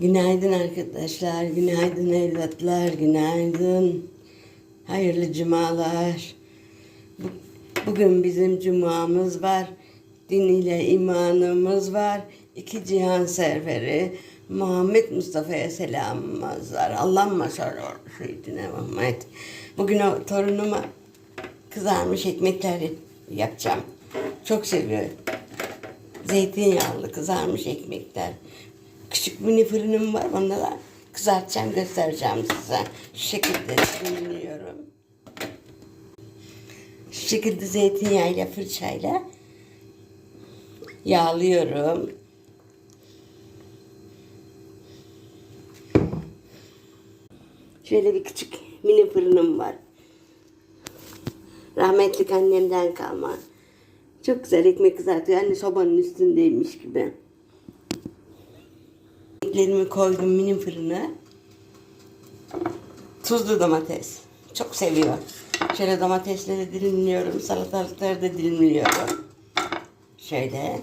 Günaydın arkadaşlar, günaydın evlatlar, günaydın. Hayırlı cumalar. Bu- Bugün bizim cumamız var. Din ile imanımız var. İki cihan serveri Muhammed Mustafa'ya selamımız var. Allah'ıma salli seyyidine Muhammed. Bugün o torunuma kızarmış ekmekler yapacağım. Çok seviyor. Zeytinyağlı kızarmış ekmekler. Küçük mini fırınım var. Onda da kızartacağım, göstereceğim size. Şu şekilde dilimliyorum. Şu şekilde zeytinyağıyla, fırçayla yağlıyorum. Şöyle bir küçük mini fırınım var. Rahmetlik annemden kalma. Çok güzel ekmek kızartıyor. Anne sobanın üstündeymiş gibi. Eklerimi koydum mini fırına. Tuzlu domates. Çok seviyor. Şöyle domatesleri dilimliyorum. Salatalıkları da dilimliyorum. Şöyle.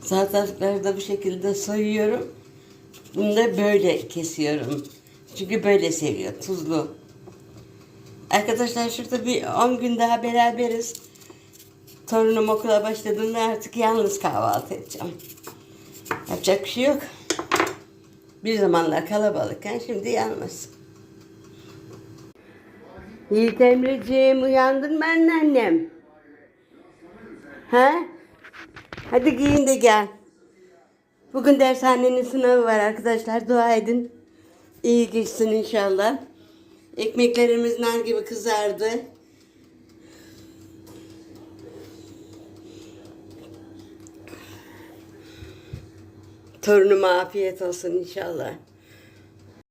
Salatalıkları da bu şekilde soyuyorum. Bunu da böyle kesiyorum. Çünkü böyle seviyor. Tuzlu. Arkadaşlar şurada bir 10 gün daha beraberiz. Torunum okula başladığında artık yalnız kahvaltı edeceğim. Yapacak bir şey yok. Bir zamanlar kalabalıkken şimdi yalnız. Yiğit Emre'ciğim uyandın mı anneannem? Ha? Hadi giyin de gel. Bugün dershanenin sınavı var arkadaşlar. Dua edin. İyi geçsin inşallah. Ekmeklerimiz nar gibi kızardı. Torunuma afiyet olsun inşallah.